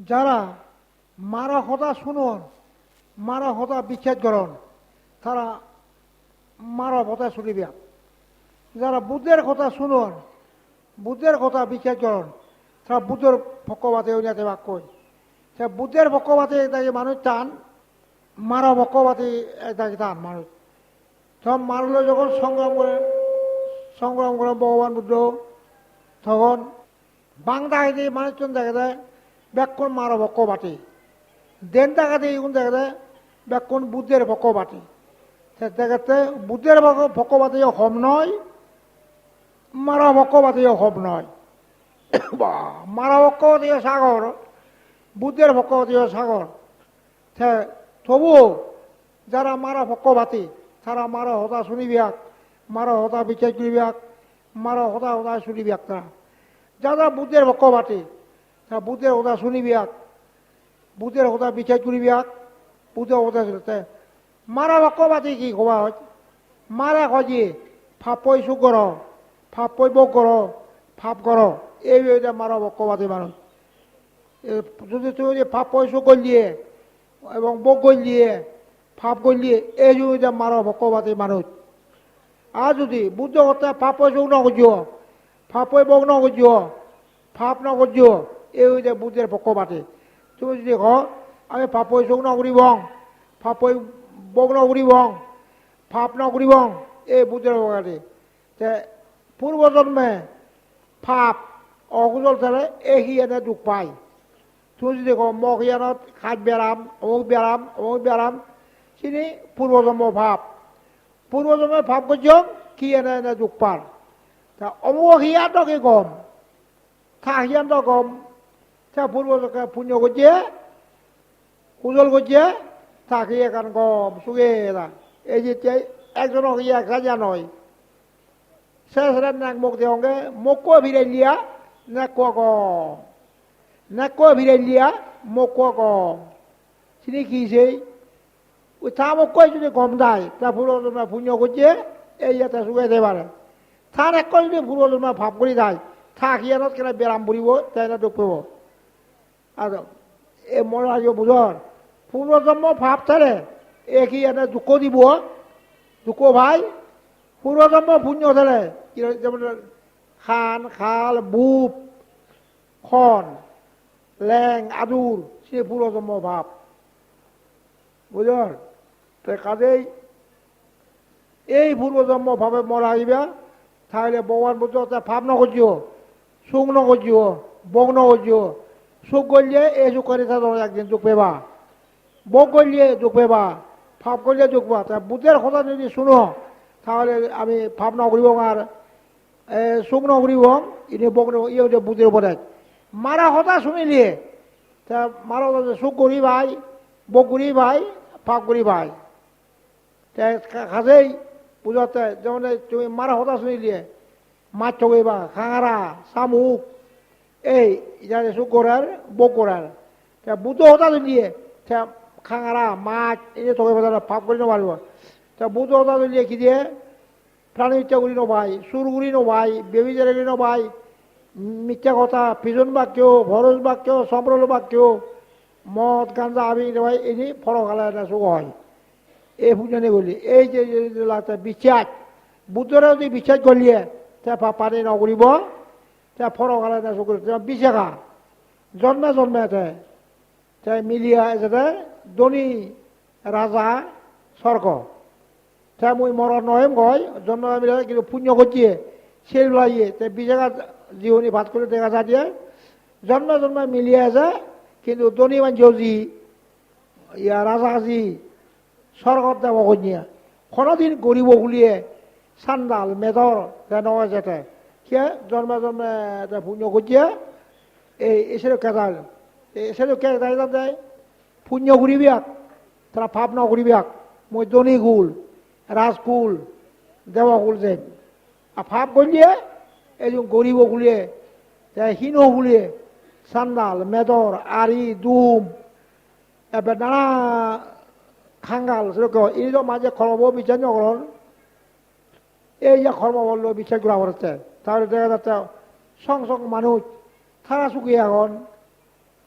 যারা মারা হতা শুনুন মারা হতা বিচ্ছেদ করন, তারা মারা হতা শুনিবে যারা বুদ্ধের কথা শুনুন, বুদ্ধের কথা বিচ্ছেদ করন, তারা বুদ্ধের পক্ষপাতে উনিয়াতে বাক কই সে বুদ্ধের পক্ষপাতে তাকে মানুষ টান মারা পক্ষপাতে তাকে টান মানুষ। তখন মানুষ যখন সংগ্রাম করে সংগ্রাম করে ভগবান বুদ্ধ, তখন বাংলা দিয়ে মানুষজন দেখা যায় পক্ষপাতি দেন টাকাতে এগুন দেখা যায় ব্যাকুণ বুদ্ধের পক্ষপাতি দেখাতে বুদ্ধের পক্ষপাতি হম নয়, মারা পক্ষপাতি হম নয়। বা, মারা পক্ষপাতি সাগর, বুদ্ধের পক্ষপাতি সাগর। সে তবুও যারা মারা পক্ষপাতি তারা মারা হতা শুনিবিয়াক, মারা হতা বিচার করিবিয়াক, মারা হতা হতা শুনিবিয়াক তারা। যারা বুদ্ধের পক্ষপাতি তারা বুদ্ধের হতা শুনিবিয়াক বুদ্ধের হতা বিচার করিবিয়াক বুদ্ধের হতা শুনতে মারা পক্ষপাতি কি কবা হয়। মারা কজি ফাপই সুখ কর ফাপই বক কর ফাপ কর এই মারা পক্ষপাতি মানুষ যদি তুমি যদি ফাপ পয়সা করলিয়ে এবং বক করলিয়ে ফাপ করলিয়ে এই যদি মারা পক্ষপাতি মানুষ আর যদি বুদ্ধ কথা ফাপ পয়সা ন করছিও ফাপই বক ন করছিও ফাপ ন করছিও এই হইতে বুদ্ধের পক্ষপাতি। তুমি যদি ক আমি ফাপই চোখ ন করিব ফাপই বক ন করিব ফাপ ন করিব এই বুদ্ধের পক্ষপাতি। তে পূর্বজন্মে ফাপ অকুজল থাকলে এই এনে দুখ পায় তুমি যদি কো মোক ইয়ানত খাট বেৰাম অমুক বেৰাম অমুক বেৰাম চিনি পূর্বজন্ম ভাব পূর্বজন্মের ভাব করছম কি এনে এনে দুখ পার তা অমুক কি কম কম তা পূর্বজকে পুণ্য করছে উজল করছে তাকে এখান কম সুগে এই যে একজন হিয়া খাজা নয় শেষ নাক মুখ দেওয়া মুখ ভিড়ে লিয়া নাক কম নাকো ভিড়াইলিয়া মোক ক চিনি কিছে ওই থা মোক কই যদি কম দেয় তা ফুলজমা পুণ্য করছে এই যাতে শুকাই দেয় পারে থান এক যদি ফুলজমা ভাব করে দেয় থা খিয়ানত কেন বেরাম পড়িব তাই না দুঃখ আর, এ মনে আজ বুঝর। পূর্বজন্ম ভাব এ কি এনে দুঃখ দিব? দুঃখ ভাই পূর্বজন্ম পুণ্য থাকে যেমন খান, খাল, বুপ, খন ল্যাং আদুর, সে পুরোতম ভাব। বুঝল তো কাজেই এই পূর্বজন্ম ভাবে মরা হইবা, তাহলে ভগবান বুদ্ধ ভাব নকরিও সুখ নকরিও বক নকরিও সুখ করলে এই সুখ করে একদিন দুঃখ পেবা। বক করলে দুঃখ পেবা। ভাব করলে দুঃখ পা তা বুদ্ধের কথা যদি শুনো, তাহলে আমি ভাব নকরিব আর সুখ নকরিব ইনি বক ইয়ে বুদ্ধের উপরে মারা হতা শুনিলিয়ে তা মারা সুখ করি ভাই বক করি ভাই ফাঁক করি ভাই। খাসেই বুঝাতে, যেমন তুমি মারা হতা শুনিলিয়ে মাছ চগেবা খাঙারা, শামুক এই যাতে সুখ করার বক করার তা বুদ্ধ হতা দিয়ে খাঙারা মাছ এই যে চগে বাজার ফাঁক করে নেবার তা বুদ্ধ হতা দিয়ে কি দিয়ে প্রাণী ইচ্ছা করি নবাই সুর করি নবাই বেবি জারি নবাই মিথ্যা কথা পিজন বাক্য ভরজ বাক্য সম্প্রল বাক্য মদ গাঞ্জা আবি ভাই এনে ফরকালা এটা সুখ হয় এই পুজনে বলি এই যে বিশ্বাস বুদ্ধরা যদি বিশ্বাস করলিয়ে তে পানি তে ফরকালা এটা সুখ বিশ্বাসা জন্মে জন্মে তে তে মিলিয়া যাতে ধনী রাজা স্বর্গ তে মই মরণ নহেম কয়, জন্ম মিলে কিন্তু পুণ্য করছে সেই লাইয়ে তে বিজাগা জীবনী ভাত করে দেখা যা দিয়ে। জন্ম জন্ম মিলিয়ে যায় কিন্তু ধনী মানুষ জি ইয়া রাজা জি স্বর্গত দেব কন্যা কোনোদিন গরিব গুলিয়ে সান্দাল মেদর নয় যেতে কে জন্মে জন্মে পুণ্য করছে এই এসে কেদাল এসে কেদাল দেয়। পুণ্য করিবিয়াক তারা পাপ ন করিবিয়াক মই ধনী গুল রাজকুল দেবকুল যে। আর পাপ বলিয়ে এই গরিব গুলিয়ে হীন গুলিয়ে সান্দাল মেদর আরি দুম, এবার নানা খাঙ্গাল, সেরকম এই মাঝে খর্ম বিচার নকরণ এই যে কর্ম বলল বিচার করা হচ্ছে। তাহলে দেখা যাচ্ছে সংসক মানুষ থানা শুকিয়ে এখন।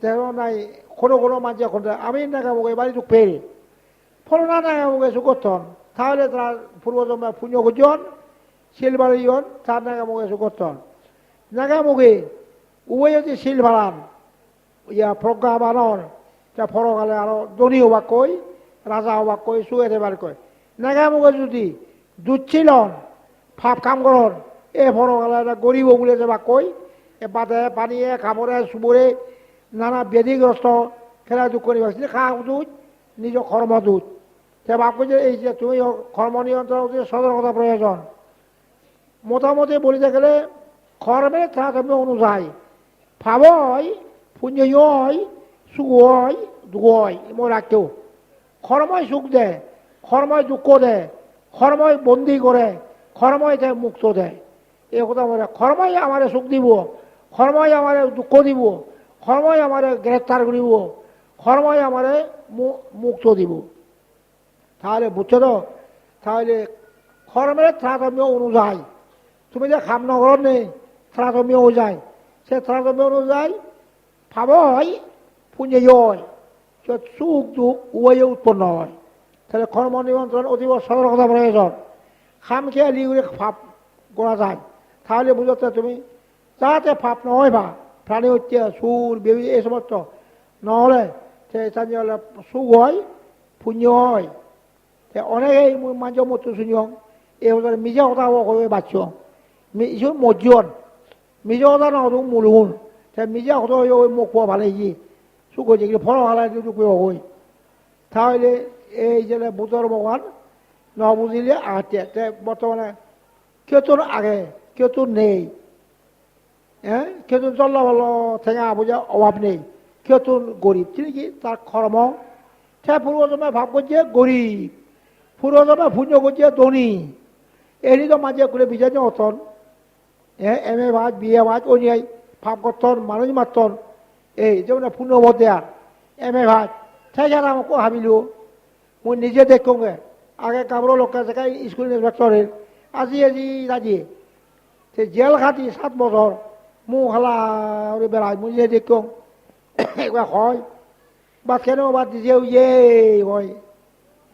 তেরো নাই, কোনো কোনো মাঝে এখন আমি নাগামুখে বাড়ি তো পেরে ফলনা নাগামুখে সুগতন তাহলে তারা পূর্বজন্মে পুণ্য গুজন শিলবাড়ি ইয়ন তার নাগামুখে সুগতন নাগামুখে উভয় যদি শিল ভাড়ান ইয়া প্রজ্ঞা বানর তা ফরকালে আরও ধনী হবাক কই রাজা হবাক কই সুয়ে দেবার কই নাগামুখে যদি দুচ্ছিলন ফাপ কাম করন এ ফরকালে এটা গরিব বলে যাবা কই? এ বাদে পানীয়ে কামড়ে চুবুৰে নানা ব্যাধিগ্রস্ত খেলা দুঃখ নিবাসী খা দুধ? নিজ কর্ম দুধ। তে বাপ যে এই যে তুমি কর্ম নিয়ন্ত্রণ সতর্কতা প্রয়োজন মোটামুটি বলিতে গেলে কর্মে তারতম্য অনুযায়ী। ভাবই পুণ্যই সুখই দুখই মই রাখতেও কর্মই সুখ দে কর্মই দুঃখ দে কর্মই বন্দি করে কর্মই তে মুক্ত দেয় এই কথা বলে কর্মই আমার সুখ দিব কর্মই আমার দুঃখ দিব কর্মই আমার গ্রেপ্তার করিব কর্মই আমার মুক্ত দিব। তাহলে বুঝছ তো? তাহলে কর্মের তারতম্য অনুযায়ী, তুমি যে খাম নগর নেই, তারতম্য অনুযায়ী, সে তারতম্য অনুযায়ী ভাবই পুণ্য হয় সুখ দুঃখ উভয়ে উৎপন্ন হয়। তাহলে কর্ম নিয়ন্ত্রণ অতীব সতর্কতা প্রয়োজন। খাম খেয়ে লিগুলি ভাব করা যায়। তাহলে বুঝতে তুমি। যাতে ভাব নহয় বা, প্রাণী হত্যা সুর বেবি, এই সমস্ত। নহলে সে হলে সুখ হয়, পুণ্য হয়। তে অনেকেই মাঝে মতো শুনিয়ং এই হলে মিজে কথা কবে বাচ্চ মিজু মজিয়ন মিজে কথা নহতো মুলুন তে মিজে কথা ওই মুখ পোৱা ভালে ই সুখ হয়েছে কিন্তু ফল হালাই দুটো হই তাহলে এই যে বুধর ভগবান ন বুঝিলে তে বর্তমানে কেউ তোর আগে। কেউ তোর নেই। হ্যাঁ কেউ তো চল্লা ভালো ঠেঙা বোঝা অভাব নেই। কেউ তো গরিব, ঠিক কি তার কর্ম। সে পূর্বজমে ভাব করছে গরিব। পূর্বজমে পুণ্য করছে ধনী। এরই তো মাঝে করে বিচার অতন। হ্যাঁ এম এ ভাত বি এ ভাত অনিয়াই ভাব করতন, মানুষ মাতন এই, যেমন মতে আর। এম এ ভাত সেইখানে আমাকে ভাবিলো মই নিজে দেখোগে আগে কামড় লোক জেগাই স্কুল ইন্সপেক্টরের আজি আজি আজি। সে জেল খাটি সাত বছর। মুখ হালা বেড়ায়, মুই যে দেখো। হয়, বা কেন বাদ দিছে ইয়ে হয়।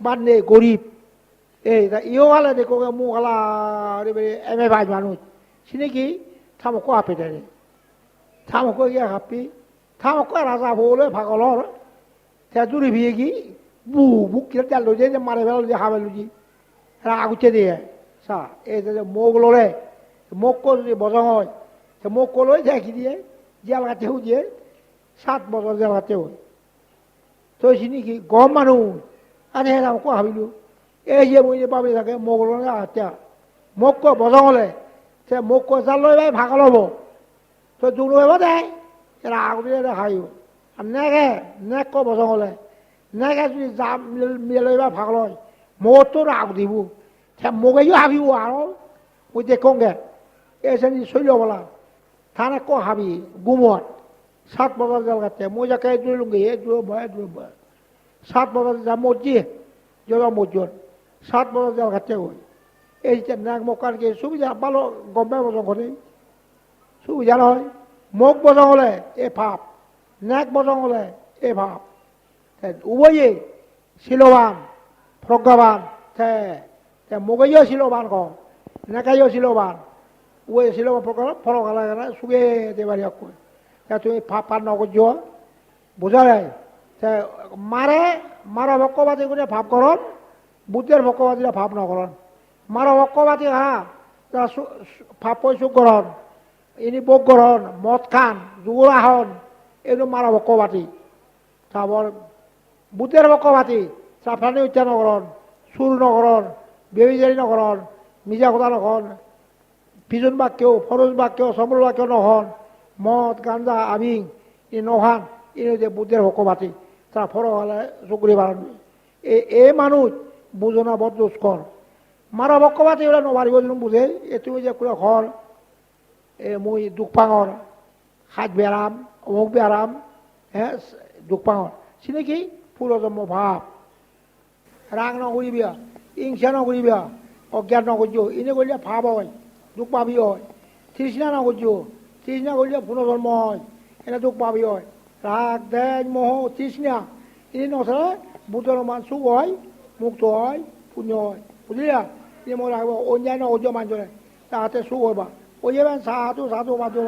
বাদ নেই গরিব। এই ইও হালে দেখো মুখ হালা এম এ ভাই মানুষ। সিনেকি থামকো আপে দেয় থামকো গিয়ে হাপি। থামকো রাজা বলে ভাগলর তে জুড়ি ভিয়ে কি, বু, বুক কিনা তেল যে মারে ফেলা যে হাবে লুজি। আগুচে দিয়ে। সা এই যে মোক লড়ে যদি বজং হয়। সে মোক কলৈ যায় কি দিয়ে জেল কাটেও দিয়ে সাত বছর জেল কাটেও তো চিনি কি গম মানুহ আরে হেরা কো ভাবিলো এই যে মই পাবি থাকে মোক লড়ে আত্যা মোক ক বজং হলে, সে মোক ক জাল লৈ ভাই ভাগ ল'ব তো জোৰ লৈ দেয়, এরা আগুলি খাইও আর নেগে নেক ক বজং হলে। নেগে যদি যা মিলে বা ভাগ লয় মোক তোর আগ দিব। সে মোকেও ভাবিব আৰু মই দেখোগে শ্রেণি শৈল বলা, থানা কো হাবি গুমত সাত বছর জল কাটতে মই যাকে দূরে লুঙ্গি, এ দূরে ভয় দূরে ভয় সাত বছর যা মজি জল মজন সাত বছর জল কাটতে হই এই যে নাক মকান কে, সুবিধা ভালো গম্বে বজং করে। সুবিধা নয়। মুখ বজং হলে, এ ভাব। নাক বজং হলে, এ ভাব। উভয়ে শিলবান, প্রজ্ঞাবান। তে মুগেও শিলবান ক নাকাইও শিলবান। ওই ছিল প্রকার ফলক লাগে না সুগে দেবারি কই। তুমি পার নগর বোঝা যায়? মারে, মারা ভক্কবাদী করে ভাব করন, বুদ্ধের ভক্কবাদীরা ভাব নকরন মারা ভক্কবাদী হা ভাব পয়সুক গ্রহণ ইনি বোক গ্রহণ মদ খান যুগুলা হন এইটো মারা ভক্কবাদী তারপর বুদ্ধের ভক্কবাদী চাফরানি হত্যা নকরণ চুর নকরণ বেবিজারি নকরণ মিজা কথা নকরণ পিজন বাক্য ফরজ বাক্য সবল বাক্য নহন মদ গাঞ্জা আবিং ই নহান ইনি যে বুদ্ধের হকবাতি তারা ফরক হলে চুকুরি বাড়ান এ মানুষ বুঝনা বদ দুষ্কর মারা বক্কবাতি ওরা নবারিব যেন বুঝে। এ তুমি যে করে ঘর, এ মুই দুখ পাঙর। হাত বেড়াম অমুক বেড়াম হ্যাঁ দুখ পাঙর। সিনে কি পুরজন্ম ভাব। রাগ নকরিবিয়া হিংসা নকরিবিয়া অজ্ঞান নকর্য ইনে করলে ভাব হয়। দুঃখ পাবি হয়। তৃষ্ণা না করছ তৃষ্ণা করলে পুনর্জন্ম হয়। এটা দুঃখ পাবি হয়। রাগ দেশ মোহ, তৃষ্ণা, এই নথলে বুদ্ধমান সুখ হয়, মুক্ত হয়, পুণ্য হয়। বুঝলিয়া এই মনে রাখব অন্যান্য অর্য মাঞ্জনে তাহাতে সুখ হবা ওই যাবেন সাহাতো সাধু মাধ্যম